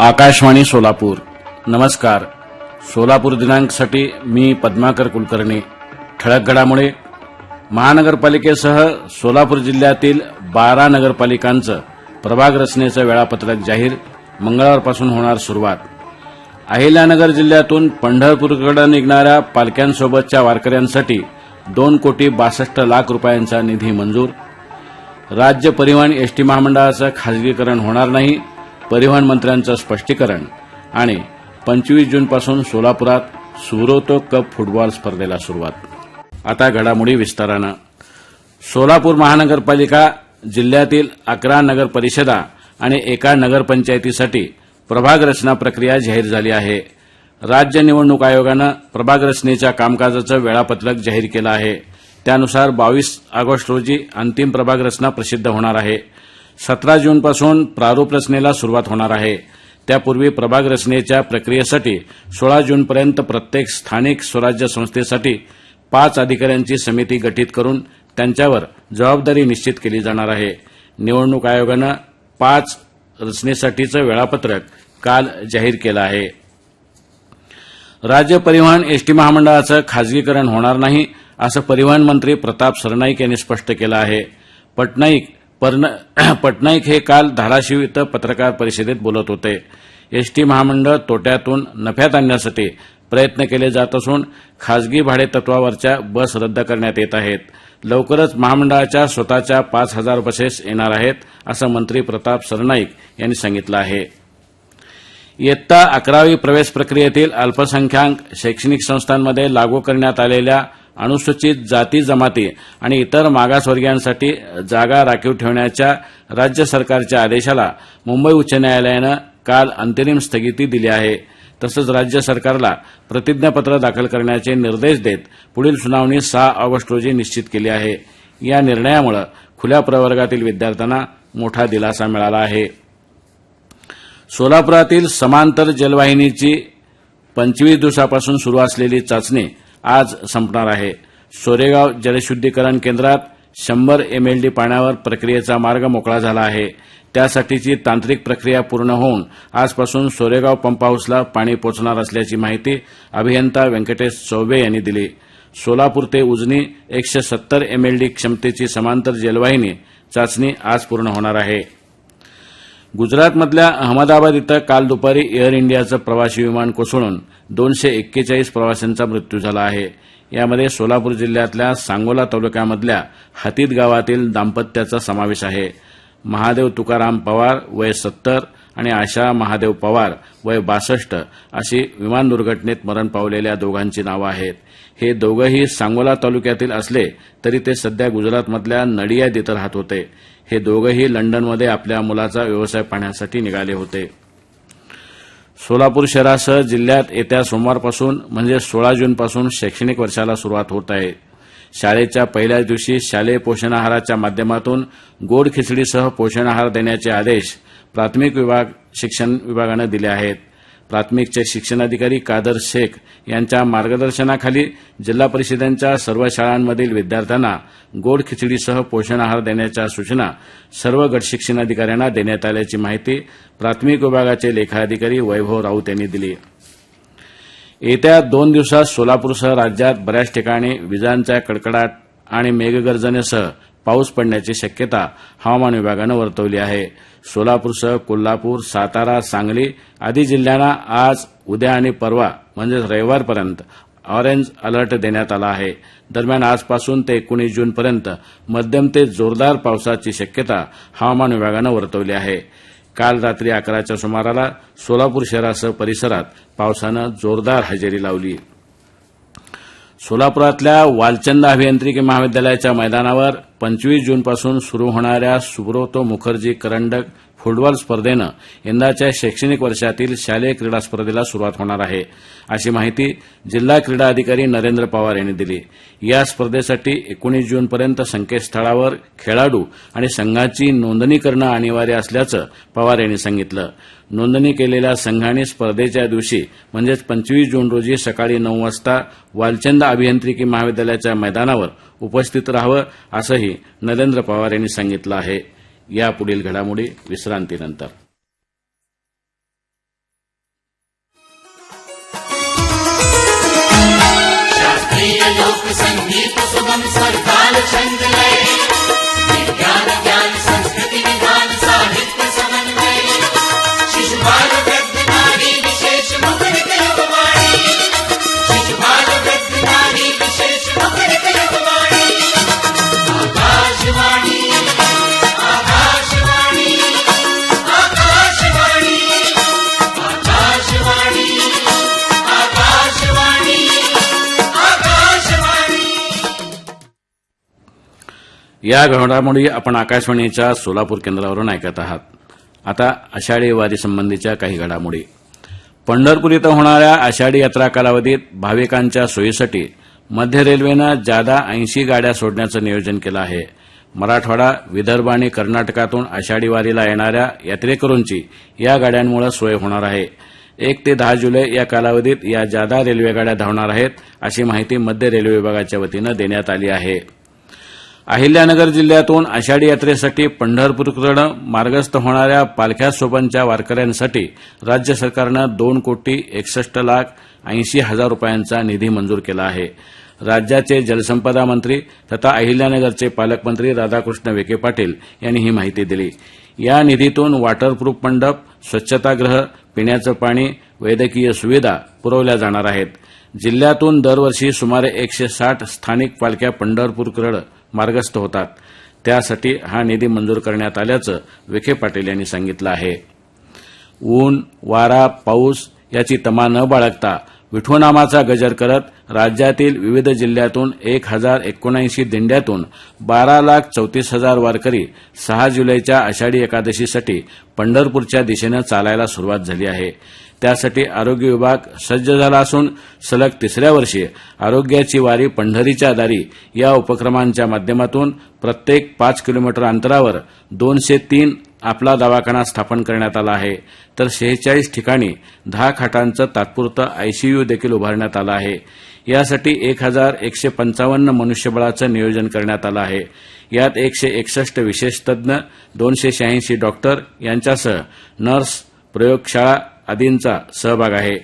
आकाशवाणी सोलापूर. नमस्कार. सोलापूर दिनांकसाठी मी पद्माकर कुलकर्णी. ठळक घडामुळे महानगरपालिकेसह सोलापूर जिल्ह्यातील बारा नगरपालिकांचं प्रभाग रचनेचं वेळापत्रक जाहीर मंगळवारपासून होणार सुरुवात. अहिल्यानगर जिल्ह्यातून पंढरपूरकडे निघणाऱ्या पालख्यांसोबतच्या वारकऱ्यांसाठी दोन कोटी बासष्ट लाख रुपयांचा निधी मंजूर. राज्य परिवहन एसटी महामंडळाचं खाजगीकरण होणार नाही. परिवहन मंत्र्यांचं स्पष्टीकरण आणि पंचवीस जूनपासून सोलापुरात सुब्रोतो कप फुटबॉल स्पर्धेला सुरुवात. आता घडामोडी विस्तारानं. सोलापूर महानगरपालिका जिल्ह्यातील अकरा नगर परिषदा आणि एका नगरपंचायतीसाठी प्रभाग रचना प्रक्रिया जाहीर झाली आहे. राज्य निवडणूक आयोगानं प्रभाग रचनेच्या कामकाजाचं वेळापत्रक जाहीर केलं आहे. त्यानुसार बावीस ऑगस्ट रोजी अंतिम प्रभाग रचना प्रसिद्ध होणार आहे. सतरा जूनपासून प्रारूप रचनेला सुरुवात होणार आहे. त्यापूर्वी प्रभाग रचनेच्या प्रक्रियेसाठी सोळा जूनपर्यंत प्रत्येक स्थानिक स्वराज्य संस्थेसाठी पाच अधिकाऱ्यांची समिती गठीत करून त्यांच्यावर जबाबदारी निश्चित केली जाणार आहे. निवडणूक आयोगानं पाच रचनेसाठीचं वेळापत्रक काल जाहीर केलं आहे. राज्य परिवहन एसटी महामंडळाचं खाजगीकरण होणार नाही असं परिवहन मंत्री प्रताप सरनाईक यांनी स्पष्ट केलं आहे. पटनाईक पटनाईक हे काल धाराशिव इथं पत्रकार परिषदेत बोलत होते. एसटी महामंडळ तोट्यातून नफ्यात आणण्यासाठी प्रयत्न केले जात असून खाजगी भाडे तत्वावरच्या बस रद्द करण्यात येत आहेत. लवकरच महामंडळाच्या स्वतःच्या पाच हजार बसेस येणार आहेत असं मंत्री प्रताप सरनाईक यांनी सांगितलं आहे. इयत्ता अकरावी प्रवेश प्रक्रियेतील अल्पसंख्याक शैक्षणिक संस्थांमध्ये लागू करण्यात आलेल्या अनुसूचित जाती जमाती आणि इतर मागासवर्गीयांसाठी जागा राखीव ठेवण्याच्या राज्य सरकारच्या आदेशाला मुंबई उच्च न्यायालयानं काल अंतरिम स्थगिती दिली आहे. तसंच राज्य सरकारला प्रतिज्ञापत्र दाखल करण्याचे निर्देश देत पुढील सुनावणी सहा ऑगस्ट रोजी निश्चित केली आहे. या निर्णयामुळे खुल्या प्रवर्गातील विद्यार्थ्यांना मोठा दिलासा मिळाला आहे. सोलापुरातील समांतर जलवाहिनीची पंचवीस दिवसापासून सुरू असलेली चाचणी आज संपणार आहे. सोरेगाव जलशुद्धीकरण केंद्रात शंभर एमएलडी पाण्यावर प्रक्रियेचा मार्ग मोकळा झाला आहे. त्यासाठीची तांत्रिक प्रक्रिया पूर्ण होऊन आजपासून सोरेगाव पंप हाऊसला पाणी पोचणार असल्याची माहिती अभियंता व्यंकटेश चौबे यांनी दिली. सोलापूर ते उजनी एकशे सत्तर एमएलडी क्षमतेची समांतर जलवाहिनी चाचणी आज पूर्ण होणार आहे. गुजरातमधल्या अहमदाबाद इथं काल दुपारी एअर इंडियाचं प्रवासी विमान कोसळून दोनशे एक्केचाळीस प्रवाशांचा मृत्यू झाला आहे. यामध्ये सोलापूर जिल्ह्यातल्या सांगोला तालुक्यामधल्या हतीत गावातील दाम्पत्याचा समावेश आहे. महादेव तुकाराम पवार वय सत्तर आणि आशा महादेव पवार वय बासष्ट अशी विमान दुर्घटनेत मरण पावलेल्या दोघांची नावं आहेत. हे दोघंही सांगोला तालुक्यातील असले तरी ते सध्या गुजरातमधल्या नडियाद इथं राहत होते. हे दोघंही लंडनमध्ये आपल्या मुलाचा व्यवसाय पाहण्यासाठी निघाले होते. सोलापूर शहरासह जिल्ह्यात येत्या सोमवारपासून म्हणजे सोळा जूनपासून शैक्षणिक वर्षाला सुरुवात होत आहे. शाळेच्या पहिल्याच दिवशी शालेय पोषण आहाराच्या माध्यमातून गोड खिचडीसह पोषण आहार देण्याचे आदेश प्राथमिक विभाग शिक्षण विभागानं दिले आहेत. प्राथमिकचे शिक्षणाधिकारी कादर शेख यांच्या मार्गदर्शनाखाली जिल्हा परिषदांच्या सर्व शाळांमधील विद्यार्थ्यांना गोड खिचडीसह पोषण आहार देण्याच्या सूचना सर्व गट शिक्षणाधिकाऱ्यांना देण्यात आल्याची माहिती प्राथमिक विभागाचे लेखाधिकारी वैभव राऊत यांनी दिली. येत्या दोन दिवसात सोलापूरसह राज्यात बऱ्याच ठिकाणी विजांच्या कडकडाट आणि मेघगर्जनेसह पाऊस पडण्याची शक्यता हवामान विभागानं वर्तवली आहे. सोलापूरसह कोल्हापूर सातारा सांगली आदी जिल्ह्यांना आज उद्या आणि परवा म्हणजेच रविवारपर्यंत ऑरेंज अलर्ट देण्यात आला आहे. दरम्यान आजपासून ते एकोणीस जूनपर्यंत मध्यम ते जोरदार पावसाची शक्यता हवामान विभागानं वर्तवली आहे. काल रात्री अकराच्या सुमाराला सोलापूर शहरासह परिसरात पावसानं जोरदार हजेरी लावली. सोलापुरातल्या वालचंद अभियांत्रिकी महाविद्यालयाच्या मैदानावर पंचवीस जूनपासून सुरू होणाऱ्या सुब्रोतो मुखर्जी करंडक फुटबॉल स्पर्धेनं यंदाच्या शैक्षणिक वर्षातील शालेय क्रीडा स्पर्धेला सुरुवात होणार आहे. अशी माहिती जिल्हा क्रीडा अधिकारी नरेंद्र पवार यांनी दिली. या स्पर्धेसाठी एकोणीस जूनपर्यंत संकेतस्थळावर खेळाडू आणि संघाची नोंदणी करणं अनिवार्य असल्याचं पवार यांनी सांगितलं. नोंदणी केलेल्या संघाने स्पर्धेच्या दिवशी म्हणजेच पंचवीस जून रोजी सकाळी नऊ वाजता वालचंद अभियांत्रिकी महाविद्यालयाच्या मैदानावर उपस्थित राहावं असंही नरेंद्र पवार यांनी सांगितलं आहे. या पुढील घडामोडी विश्रांतीनंतर. संगीत सुगम सरकार छंद लय. विज्ञान या घडामोडी आपण आकाशवाणीच्या सोलापूर केंद्रावरून ऐकत आहात. आता आषाढी वारीसंबंधीच्या काही घडामोडी. पंढरपूर इथं होणाऱ्या आषाढी यात्रा कालावधीत भाविकांच्या सोयीसाठी मध्य रेल्वेनं जादा ऐंशी गाड्या सोडण्याचं नियोजन केलं आहे. मराठवाडा विदर्भ आणि कर्नाटकातून आषाढी वारीला येणाऱ्या यात्रेकरूंची या गाड्यांमुळे सोय होणार आहे. एक ते दहा जुलै या कालावधीत या जादा रेल्वेगाड्या धावणार आहेत अशी माहिती मध्य रेल्वे विभागाच्या वतीनं देण्यात आली आहे. अहिल्यानगर जिल्ह्यातून आषाढी यात्रेसाठी पंढरपूरकडे मार्गस्थ होणाऱ्या पालख्या पालख्यासोबतच्या वारकऱ्यांसाठी राज्य सरकारनं दोन कोटी एकसष्ट लाख ऐंशी हजार रुपयांचा निधी मंजूर केला आहे. राज्याचे जलसंपदा मंत्री तथा अहिल्यानगरचे पालकमंत्री राधाकृष्ण विखे पाटील यांनी ही माहिती दिली. या निधीतून वॉटरप्रूफ मंडप स्वच्छतागृह पिण्याचं पाणी वैद्यकीय सुविधा पुरवल्या जाणार आहेत. जिल्ह्यातून दरवर्षी सुमारे एकशे साठ स्थानिक पालख्या पंढरपूरकडे मार्गस्थ होतात. त्यासाठी हा निधी मंजूर करण्यात आल्याचं विखे पाटील यांनी सांगितलं आहे. ऊन वारा पाऊस याची तमा न बाळगता विठोनामाचा गजर करत राज्यातील विविध जिल्ह्यातून एक हजार एकोणऐंशी दिंड्यातून बारा लाख चौतीस हजार वारकरी सहा जुलैच्या आषाढी एकादशीसाठी पंढरपूरच्या दिशेनं चालायला सुरुवात झाली आहे. त्यासाठी आरोग्य विभाग सज्ज झाला असून सलग तिसऱ्या वर्षी आरोग्याची वारी पंढरीच्या दारी या उपक्रमांच्या माध्यमातून प्रत्येक पाच किलोमीटर अंतरावर दोनशे तीन आपला दवाखाना स्थापन करण्यात आला आहे. तर शेहेचाळीस ठिकाणी दहा खाटांचं तात्पुरतं आयसीयू देखील उभारण्यात आलं आहे. यासाठी एक हजार एकशे पंचावन्न मनुष्यबळाचं नियोजन करण्यात आलं आहे. यात एकशे एकसष्ट विशेष तज्ज्ञ दोनशे शहाऐंशी डॉक्टर यांच्यासह नर्स प्रयोगशाळा आदींचा सहभाग आहे.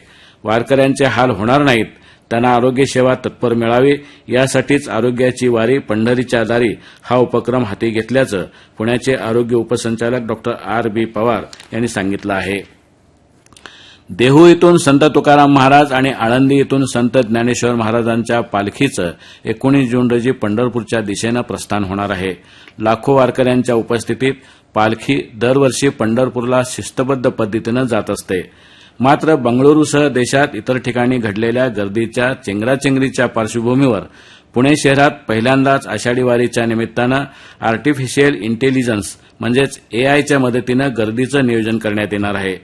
वारकऱ्यांचे हाल होणार नाहीत त्यांना आरोग्य सेवा तत्पर मिळावी यासाठीच आरोग्याची वारी पंढरीच्या दारी हा उपक्रम हाती घेतल्याचं पुण्याचे आरोग्य उपसंचालक डॉक्टर आर बी पवार यांनी सांगितलं आहे. देहू इथून संत तुकाराम महाराज आणि आळंदी इथून संत ज्ञानेश्वर महाराजांच्या पालखीचं एकोणीस जून रोजी पंढरपूरच्या दिशेनं प्रस्थान होणार आहे. लाखो वारकऱ्यांच्या उपस्थितीत पालखी दरवर्षी पंढरपूरला शिस्तबद्ध पद्धतीनं जात असते. मात्र बंगळुरूसह देशात इतर ठिकाणी घडलेल्या गर्दीच्या चेंगराचेंगरीच्या पार्श्वभूमीवर पुणे शहरात पहिल्यांदाच आषाढी वारीच्या निमित्तानं आर्टिफिशियल इंटेलिजन्स म्हणजेच एआयच्या मदतीनं गर्दीचं नियोजन करण्यात येणार आहे.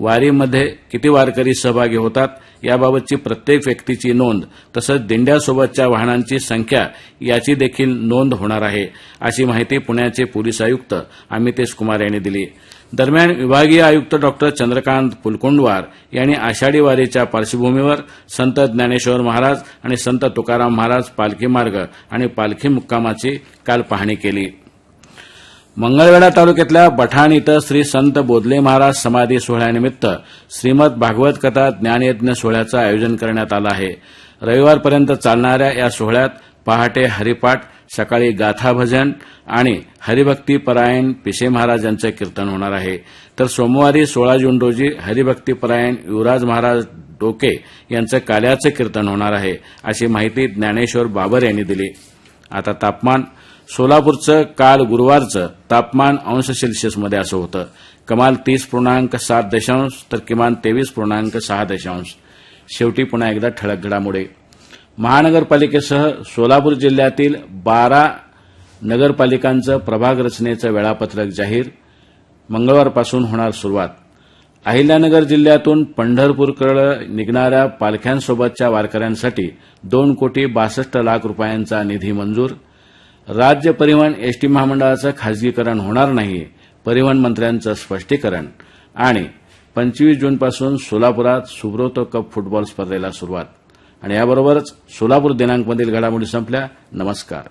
वारीमध्ये किती वारकरी सहभागी होतात याबाबतची प्रत्येक व्यक्तीची नोंद तसंच दिंड्यासोबतच्या वाहनांची संख्या याची देखील नोंद होणार आहे अशी माहिती पुण्याचे पोलीस आयुक्त अमितेश कुमार यांनी दिली. दरम्यान विभागीय आयुक्त डॉक्टर चंद्रकांत पुलकोंडवार यांनी आषाढी वारीच्या पार्श्वभूमीवर संत ज्ञानेश्वर महाराज आणि संत तुकाराम महाराज पालखी मार्ग आणि पालखी मुक्कामाची काल पाहणी केली. मंगळवेढा तालुक्यातल्या बठाण इथं श्री संत बोधले महाराज समाधी सोहळ्यानिमित्त श्रीमद भागवत कथा ज्ञानयज्ञ सोहळ्याचं आयोजन करण्यात आलं आहे. रविवारपर्यंत चालणाऱ्या या सोहळ्यात पहाटे हरिपाठ सकाळी गाथा भजन आणि हरिभक्ती परायण महाराज यांचं कीर्तन होणार आहे. तर सोमवारी सोळा जून रोजी हरिभक्ती परायण युवराज महाराज डोके यांचं काल्याचं कीर्तन होणार आहे अशी माहिती ज्ञानेश्वर बाबर यांनी दिली. आता तापमान सोलापूरचं काल गुरुवारचं तापमान अंश सेल्सिअसमध्ये असं होतं. कमाल तीस पूर्णांक सात दशांश तर किमान तेवीस पूर्णांक सहा दशांश. शेवटी पुन्हा एकदा ठळक घडामोडी. महानगरपालिकेसह सोलापूर जिल्ह्यातील बारा नगरपालिकांचं प्रभाग रचनेचं वेळापत्रक जाहीर. मंगळवारपासून होणार सुरुवात. अहिल्यानगर जिल्ह्यातून पंढरपूरकडे निघणाऱ्या पालख्यांसोबतच्या वारकऱ्यांसाठी दोन कोटी बासष्ट लाख रुपयांचा निधी मंजूर. राज्य परिवहन एसटी महामंडळाचं खासगीकरण होणार नाही परिवहन मंत्र्यांचं स्पष्टीकरण. आणि पंचवीस जूनपासून सोलापुरात सुब्रोतो कप फुटबॉल स्पर्धेला सुरुवात. आणि याबरोबरच सोलापूर दिनांकमधील घडामोडी संपल्या. नमस्कार.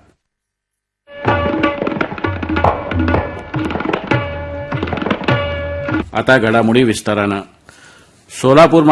आता घडामोडी विस्तारानं. सोलापूर